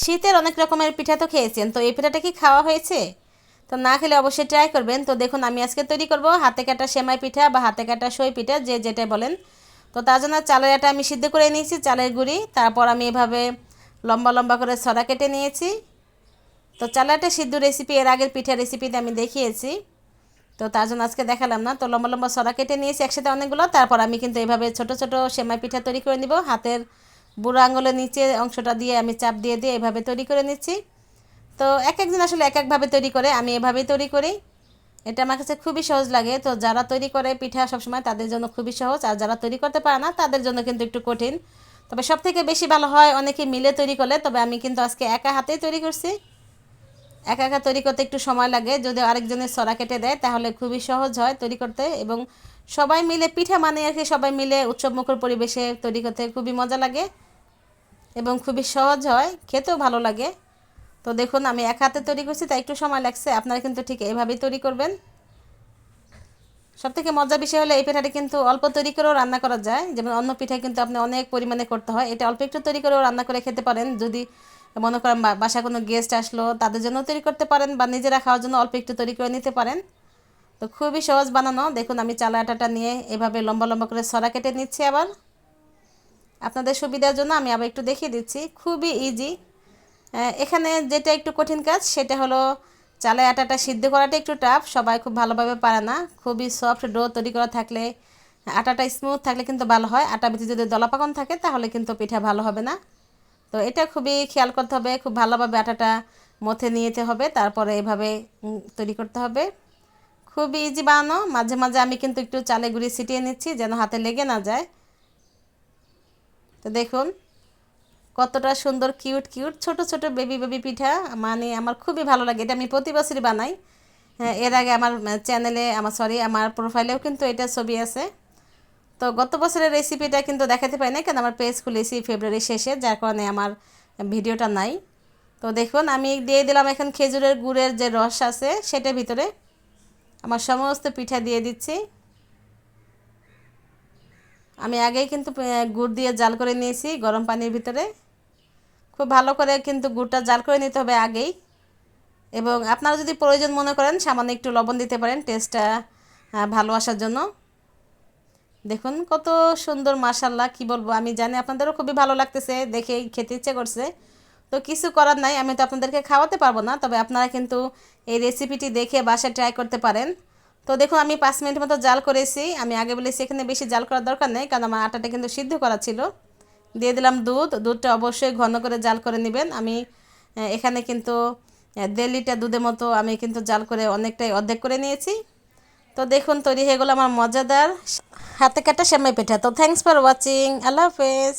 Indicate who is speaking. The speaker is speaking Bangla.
Speaker 1: শীতের অনেক রকমের পিঠা তো খেয়েছেন, তো এই পিঠাটা কি খাওয়া হয়েছে? তো না খেলে অবশ্যই ট্রাই করবেন। তো দেখুন, আমি আজকে তৈরি করব হাতে কাটা সেমাই পিঠা বা হাতে কাটা সই পিঠা, যে যেটাই বলেন। তো তার জন্য চালের আটা আমি সিদ্ধ করে নিয়েছি, চালের গুঁড়ি। তারপর আমি এভাবে লম্বা লম্বা করে ছড়া কেটে নিয়েছি। তো চালের আটা সিদ্ধ রেসিপি এর আগের পিঠা রেসিপিতে আমি দেখিয়েছি। তো তার জন্য আজকে দেখালাম না, তো লম্বা লম্বা ছড়া কেটে নিয়েছি একসাথে অনেকগুলো। তারপর আমি কিন্তু এইভাবে ছোট ছোট সেমাই পিঠা তৈরি করে নিব। হাতের বুড়ো আঙুলের নিচে অংশটা দিয়ে আমি চাপ দিয়ে দিয়ে এভাবে তৈরি করে নিচ্ছি। তো এক একজন আসলে এক একভাবে তৈরি করে, আমি এভাবেই তৈরি করি। এটা আমার কাছে খুবই সহজ লাগে। তো যারা তৈরি করে পিঠা সবসময় তাদের জন্য খুবই সহজ। আর যারা তৈরি করতে পারে না, তাদের জন্য কিন্তু একটু কঠিন। তবে সব থেকে বেশি ভালো হয় অনেকে মিলে তৈরি করলে, তবে আমি কিন্তু আজকে একা হাতেই তৈরি করছি। একা একা তৈরি করতে একটু সময় লাগে। যদি আরেকজনের সরা কেটে দেয়, তাহলে খুবই সহজ হয় তৈরি করতে। এবং সবাই মিলে পিঠা মানে আর কি সবাই মিলে উৎসবমুখর পরিবেশে তৈরি করতে খুবই মজা লাগে। এবং খুবই সহজ হয়, খেতেও ভালো লাগে। তো দেখুন, আমি এক হাতে তৈরি করছি, তাই একটু সময় লাগছে। আপনারা কিন্তু ঠিক এইভাবেই তৈরি করবেন। সবথেকে মজার বিষয় হলো, এই পিঠাটি কিন্তু অল্প তৈরি করেও রান্না করা যায়। যেমন অন্য পিঠা কিন্তু আপনি অনেক পরিমাণে করতে হয়। এটা অল্প একটু তৈরি করেও রান্না করে খেতে পারেন। যদি মনে করেন বাসা কোনো গেস্ট আসলো, তাদের জন্য তৈরি করতে পারেন বা নিজেরা খাওয়ার জন্য অল্প একটু তৈরি করে নিতে পারেন। তো খুবই সহজ বানানো। দেখুন, আমি চালা আটাটা নিয়ে এভাবে লম্বা লম্বা করে সরা কেটে নিচ্ছি আবার। আপনাদের সুবিধার জন্য আমি আবার একটু দেখিয়ে দিচ্ছি। খুবই ইজি এখানে যেটা একটু কঠিন কাজ, সেটা হলো চালে আটাটা সিদ্ধ করাটা একটু টাফ সবাই খুব ভালোভাবে পারে না। খুবই সফট ডো তৈরি করা থাকলে, আটাটা স্মুথ থাকলে কিন্তু ভালো হয়। আটা ভিতরে যদি দলাপাকন থাকে, তাহলে কিন্তু পিঠা ভালো হবে না। তো এটা খুবই খেয়াল করতে হবে, খুব ভালোভাবে আটাটা মথে নিতে হবে, তারপরে এভাবে তৈরি করতে হবে। খুবই ইজি বানানো। মাঝে মাঝে আমি কিন্তু একটু চালে গুঁড়ি ছিটিয়ে নিচ্ছি, যেন হাতে লেগে না যায়। তো দেখুন কতটা সুন্দর কিউট কিউট ছোট ছোট বেবি বেবি পিঠা। মানে আমার খুবই ভালো লাগে এটা আমি প্রতি বছরই বানাই। হ্যাঁ, এর আগে আমার চ্যানেলে আমার সরি আমার প্রোফাইলেও কিন্তু এটা ছবি আছে। তো গত বছরের রেসিপিটা কিন্তু দেখাতে পাই না কেন আমার পেজ খুলেছি ফেব্রুয়ারি শেষে যার কারণে আমার ভিডিওটা নাই। তো দেখুন আমি দিয়ে দিলাম এখন খেজুরের গুড়ের যে রস আছে সেটার ভিতরে। আমার সমস্ত পিঠা দিয়ে দিচ্ছি। আমি আগেই কিন্তু গুড় দিয়ে জাল করে নিয়েছি গরম পানির ভিতরে। খুব ভালো করে কিন্তু গুড়টা জাল করে নিতে হবে আগেই। এবং আপনারা যদি প্রয়োজন মনে করেন, সামান্য একটু লবণ দিতে পারেন টেস্টটা ভালো আসার জন্য। দেখুন কত সুন্দর মাসাল্লাহ কি বলব, আমি জানি আপনাদেরও খুবই ভালো লাগতেছে দেখে খেতে ইচ্ছে করছে। তো কিছু করার নাই, আমি তো আপনাদেরকে খাওয়াতে পারব না, তবে আপনারা কিন্তু এই রেসিপিটি দেখে বাসায় ট্রাই করতে পারেন। তো দেখুন আমি পাঁচ মিনিট মতো জাল করেছি। আমি আগে বলেছি এখানে বেশি জাল করার দরকার নেই, কারণ আমার আটাটা কিন্তু সিদ্ধ করা ছিল। দিয়ে দিলাম দুধ। দুধটা অবশ্যই ঘন করে জাল করে নেবেন। আমি এখানে কিন্তু দেড় লিটার দুধের মতো আমি কিন্তু জাল করে অনেকটাই অর্ধেক করে নিয়েছি। তো দেখুন, তৈরি হয়ে গেলো আমার মজাদার হাতে কাটা সেমাই পিঠা। তো থ্যাংকস ফর ওয়াচিং আল্লাহ হাফেজ।